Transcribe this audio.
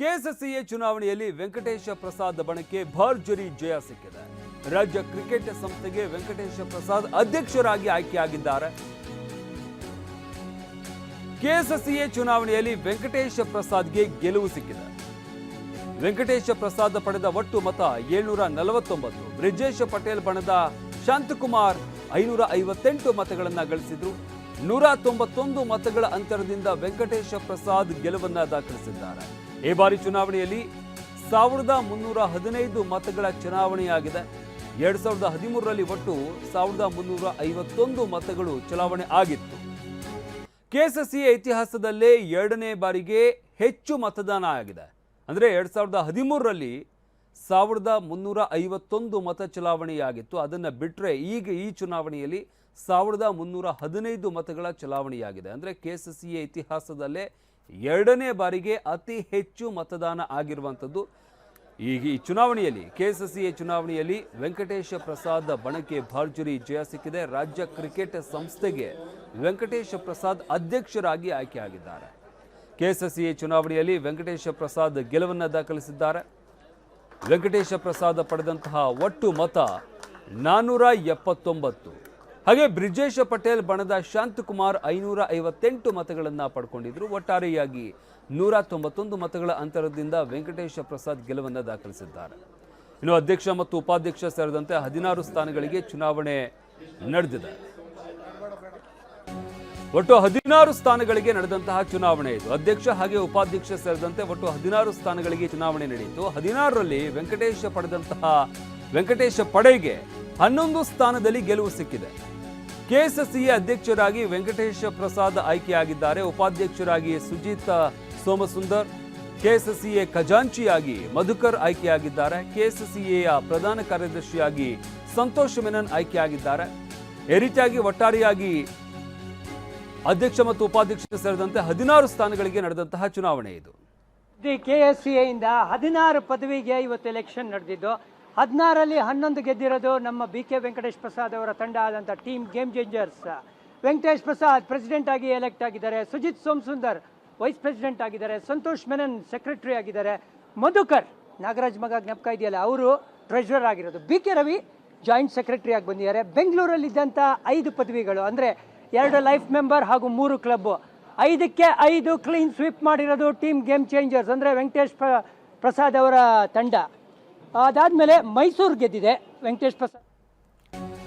ಕೆಎಸ್ಎಸ್ಸಿಎ ಚುನಾವಣೆಯಲ್ಲಿ ವೆಂಕಟೇಶ ಪ್ರಸಾದ್ ಬಣಕ್ಕೆ ಭರ್ಜರಿ ಜಯ ಸಿಕ್ಕಿದೆ. ರಾಜ್ಯ ಕ್ರಿಕೆಟ್ ಸಂಸ್ಥೆಗೆ ವೆಂಕಟೇಶ ಪ್ರಸಾದ್ ಅಧ್ಯಕ್ಷರಾಗಿ ಆಯ್ಕೆಯಾಗಿದ್ದಾರೆ. ಕೆಎಸ್ಎಸ್ಸಿಎ ಚುನಾವಣೆಯಲ್ಲಿ ವೆಂಕಟೇಶ ಪ್ರಸಾದ್ಗೆ ಗೆಲುವು ಸಿಕ್ಕಿದೆ. ವೆಂಕಟೇಶ ಪ್ರಸಾದ್ ಪಡೆದ ಒಟ್ಟು ಮತ ಏಳ್ನೂರ ನಲವತ್ತೊಂಬತ್ತು. ಬ್ರಿಜೇಶ್ ಪಟೇಲ್ ಬಣದ ಶಾಂತಕುಮಾರ್ ಐನೂರ ಐವತ್ತೆಂಟು ಮತಗಳನ್ನು ಗಳಿಸಿದ್ರು. ನೂರ ತೊಂಬತ್ತೊಂದು ಮತಗಳ ಅಂತರದಿಂದ ವೆಂಕಟೇಶ ಪ್ರಸಾದ್ ಗೆಲುವನ್ನ ದಾಖಲಿಸಿದ್ದಾರೆ. ಈ ಬಾರಿ ಚುನಾವಣೆಯಲ್ಲಿ ಸಾವಿರದ ಮುನ್ನೂರ ಹದಿನೈದು ಮತಗಳ ಚುನಾವಣೆಯಾಗಿದೆ ಎರಡ್ ಸಾವಿರದ ಹದಿಮೂರರಲ್ಲಿ ಒಟ್ಟು ಸಾವಿರದ ಮುನ್ನೂರ ಐವತ್ತೊಂದು ಮತಗಳು ಚಲಾವಣೆ ಆಗಿತ್ತು. ಕೆಎಸ್ಎಸ್ಸಿ ಇತಿಹಾಸದಲ್ಲೇ ಎರಡನೇ ಬಾರಿಗೆ ಹೆಚ್ಚು ಮತದಾನ ಆಗಿದೆ. ಅಂದರೆ ಎರಡ್ ಸಾವಿರದ ಹದಿಮೂರರಲ್ಲಿ ಸಾವಿರದ ಮುನ್ನೂರ ಐವತ್ತೊಂದು ಮತ ಚಲಾವಣೆಯಾಗಿತ್ತು. ಅದನ್ನು ಬಿಟ್ಟರೆ ಈಗ ಈ ಚುನಾವಣೆಯಲ್ಲಿ ಸಾವಿರದ ಮುನ್ನೂರ ಹದಿನೈದು ಮತಗಳ ಚಲಾವಣೆಯಾಗಿದೆ. ಅಂದರೆ ಕೆ ಎಸ್ ಎಸ್ ಇತಿಹಾಸದಲ್ಲೇ ಎರಡನೇ ಬಾರಿಗೆ ಅತಿ ಹೆಚ್ಚು ಮತದಾನ ಆಗಿರುವಂಥದ್ದು. ಈಗ ಈ ಚುನಾವಣೆಯಲ್ಲಿ ಕೆ ಎಸ್ ಸಿ ಎ ಚುನಾವಣೆಯಲ್ಲಿ ವೆಂಕಟೇಶ ಪ್ರಸಾದ್ ಬಣಕ್ಕೆ ಭರ್ಜರಿ ಜಯ ಸಿಕ್ಕಿದೆ. ರಾಜ್ಯ ಕ್ರಿಕೆಟ್ ಸಂಸ್ಥೆಗೆ ವೆಂಕಟೇಶ ಪ್ರಸಾದ್ ಅಧ್ಯಕ್ಷರಾಗಿ ಆಯ್ಕೆಯಾಗಿದ್ದಾರೆ ಕೆಎಸ್ಎಸ್ಸಿಎ ಚುನಾವಣೆಯಲ್ಲಿ ವೆಂಕಟೇಶ ಪ್ರಸಾದ್ ಗೆಲುವನ್ನು ದಾಖಲಿಸಿದ್ದಾರೆ. ವೆಂಕಟೇಶ ಪ್ರಸಾದ್ ಪಡೆದಂತಹ ಒಟ್ಟು ಮತ ನಾನ್ನೂರ ಎಪ್ಪತ್ತೊಂಬತ್ತು. ಹಾಗೆ ಬ್ರಿಜೇಶ ಪಟೇಲ್ ಬಣದ ಶಾಂತಕುಮಾರ್ ಐನೂರ ಐವತ್ತೆಂಟು ಮತಗಳನ್ನು ಪಡ್ಕೊಂಡಿದ್ರು. ಒಟ್ಟಾರೆಯಾಗಿ ನೂರ ತೊಂಬತ್ತೊಂದು ಮತಗಳ ಅಂತರದಿಂದ ವೆಂಕಟೇಶ ಪ್ರಸಾದ್ ಗೆಲುವನ್ನು ದಾಖಲಿಸಿದ್ದಾರೆ. ಇನ್ನು ಅಧ್ಯಕ್ಷ ಮತ್ತು ಉಪಾಧ್ಯಕ್ಷ ಸೇರಿದಂತೆ ಹದಿನಾರು ಸ್ಥಾನಗಳಿಗೆ ಚುನಾವಣೆ ನಡೆದಿದೆ. ಒಟ್ಟು ಹದಿನಾರು ಸ್ಥಾನಗಳಿಗೆ ನಡೆದಂತಹ ಚುನಾವಣೆ ಇದು. ಅಧ್ಯಕ್ಷ ಹಾಗೆ ಉಪಾಧ್ಯಕ್ಷ ಸೇರಿದಂತೆ ಒಟ್ಟು ಹದಿನಾರು ಸ್ಥಾನಗಳಿಗೆ ಚುನಾವಣೆ ನಡೆಯಿತು. ಹದಿನಾರರಲ್ಲಿ ವೆಂಕಟೇಶ ಪಡೆದಂತಹ ವೆಂಕಟೇಶ ಪಡೆಗೆ ಹನ್ನೊಂದು ಸ್ಥಾನದಲ್ಲಿ ಗೆಲುವು ಸಿಕ್ಕಿದೆ. ಕೆಎಸ್ಎಸ್ಸಿಯ ಅಧ್ಯಕ್ಷರಾಗಿ ವೆಂಕಟೇಶ ಪ್ರಸಾದ್ ಆಯ್ಕೆಯಾಗಿದ್ದಾರೆ. ಉಪಾಧ್ಯಕ್ಷರಾಗಿ ಸುಜಿತ್ ಸೋಮಸುಂದರ್, ಕೆಎಸ್ಎಸ್ಸಿಎ ಖಜಾಂಚಿಯಾಗಿ ಮಧುಕರ್ ಆಯ್ಕೆಯಾಗಿದ್ದಾರೆ. ಕೆಎಸ್ಎಸ್ಸಿಎಯ ಪ್ರಧಾನ ಕಾರ್ಯದರ್ಶಿಯಾಗಿ ಸಂತೋಷ್ ಮೆನನ್ ಆಯ್ಕೆಯಾಗಿದ್ದಾರೆ. ಈ ರೀತಿಯಾಗಿ ಒಟ್ಟಾರೆಯಾಗಿ ಅಧ್ಯಕ್ಷ ಮತ್ತು ಉಪಾಧ್ಯಕ್ಷ ಸೇರಿದಂತೆ ಹದಿನಾರು ಸ್ಥಾನಗಳಿಗೆ ನಡೆದಂತಹ ಚುನಾವಣೆ ಇದು. ಕೆ ಎಸ್ ಸಿ ಹದಿನಾರು ಪದವಿಗೆ ಇವತ್ತು ಎಲೆಕ್ಷನ್ ನಡೆದಿದ್ದು ಹದಿನಾರಲ್ಲಿ ಹನ್ನೊಂದು ಗೆದ್ದಿರೋದು ನಮ್ಮ ಬಿ ಕೆ ವೆಂಕಟೇಶ್ ಪ್ರಸಾದ್ ಅವರ ತಂಡ ಆದಂಥ team game changers. Venkatesh Prasad president ಆಗಿ ಎಲೆಕ್ಟ್ ಆಗಿದ್ದಾರೆ, ಸುಜಿತ್ ಸೋಮಸುಂದರ್ ವೈಸ್ ಪ್ರೆಸಿಡೆಂಟ್ ಆಗಿದ್ದಾರೆ, ಸಂತೋಷ್ ಮೆನನ್ ಸೆಕ್ರೆಟರಿ ಆಗಿದ್ದಾರೆ. ಮಧುಕರ್, ನಾಗರಾಜ್ ಮಗ ಜ್ಞಾಪಕ ಇದೆಯಲ್ಲ, ಅವರು ಟ್ರೆಷರರ್ ಆಗಿರೋದು. B K Ravi joint secretary ಆಗಿ ಬಂದಿದ್ದಾರೆ. ಬೆಂಗಳೂರಲ್ಲಿದ್ದಂಥ ಐದು ಪದವಿಗಳು, ಅಂದರೆ ಎರಡು ಲೈಫ್ ಮೆಂಬರ್ ಹಾಗೂ ಮೂರು ಕ್ಲಬ್ ಐದಕ್ಕೆ ಐದು ಕ್ಲೀನ್ ಸ್ವೀಪ್ ಮಾಡಿರೋದು ಟೀಮ್ ಗೇಮ್ ಚೇಂಜರ್ಸ್ ಅಂದರೆ ವೆಂಕಟೇಶ್ ಪ್ರ- ಪ್ರಸಾದ್ ಅವರ ತಂಡ. ಅದಾದಮೇಲೆ ಮೈಸೂರು ಗೆದ್ದಿದೆ ವೆಂಕಟೇಶ್ ಪ್ರಸಾದ್.